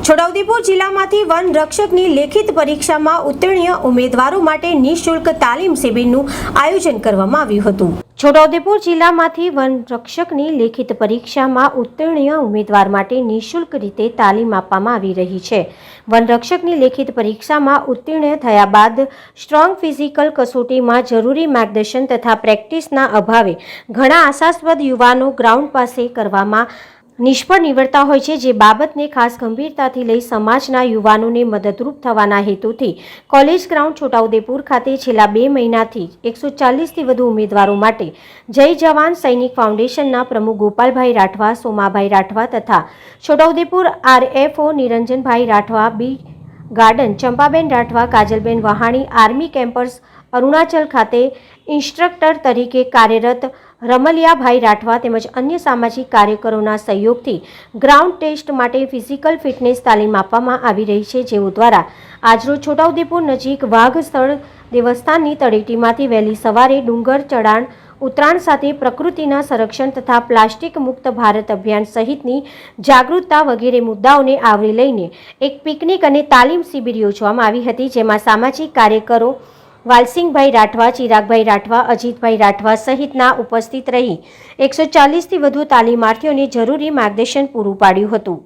છોટાઉદેપુર જિલ્લામાંથી વન રક્ષકની લેખિત પરીક્ષામાં ઉત્તીર્ણ ઉમેદવારો માટે નિઃશુલ્ક તાલીમ શિબિરનું આયોજન કરવામાં આવ્યું હતું. છોટાઉદેપુર જિલ્લામાંથી વન રક્ષકની લેખિત પરીક્ષામાં ઉત્તીર્ણ ઉમેદવાર માટે નિઃશુલ્ક રીતે તાલીમ આપવામાં આવી રહી છે. વન રક્ષકની લેખિત પરીક્ષામાં ઉત્તીર્ણ થયા બાદ સ્ટ્રોંગ ફિઝિકલ કસોટીમાં જરૂરી માર્ગદર્શન તથા પ્રેક્ટિસના અભાવે ઘણા આશાસ્પદ યુવાનો ગ્રાઉન્ડ પાસે કરવામાં નિષ્ફળ નીવડતા હોય છે, જે બાબતને ખાસ ગંભીરતાથી લઈ સમાજના યુવાનોને મદદરૂપ થવાના હેતુથી કોલેજ ગ્રાઉન્ડ છોટાઉદેપુર ખાતે છેલ્લા બે મહિનાથી એકસો ચાલીસથી વધુ ઉમેદવારો માટે જય જવાન સૈનિક ફાઉન્ડેશનના પ્રમુખ ગોપાલભાઈ રાઠવા, સોમાભાઈ રાઠવા તથા Chhotaudepur RFO Niranjanbhai Rathwa, beat guard Champaben Rathwa, Kajalben Vahani, army campers Arunachal ખાતે ઇન્સ્ટ્રક્ટર તરીકે કાર્યરત રમલિયાભાઈ રાઠવા તેમજ અન્ય સામાજિક કાર્યકરોના સહયોગથી ગ્રાઉન્ડ ટેસ્ટ માટે ફિઝિકલ ફિટનેસ તાલીમ આપવામાં આવી રહી છે, જેઓ દ્વારા આજરોજ છોટાઉદેપુર નજીક વાઘ સ્થળ દેવસ્થાનની તળેટીમાંથી વહેલી સવારે ડુંગર, ચઢાણ, ઉત્તરાયણ સાથે પ્રકૃતિના સંરક્ષણ તથા પ્લાસ્ટિક મુક્ત ભારત અભિયાન સહિતની જાગૃતતા વગેરે મુદ્દાઓને આવરી લઈને એક પિકનિક અને તાલીમ શિબિર યોજવામાં આવી હતી, જેમાં સામાજિક કાર્યકરો વાલસિંગભાઈ રાઠવા, ચિરાગભાઈ રાઠવા, અજીતભાઈ રાઠવા સહિતના ઉપસ્થિત રહી એકસો ચાલીસથી વધુ તાલીમાર્થીઓને જરૂરી માર્ગદર્શન પૂરું પાડ્યું હતું.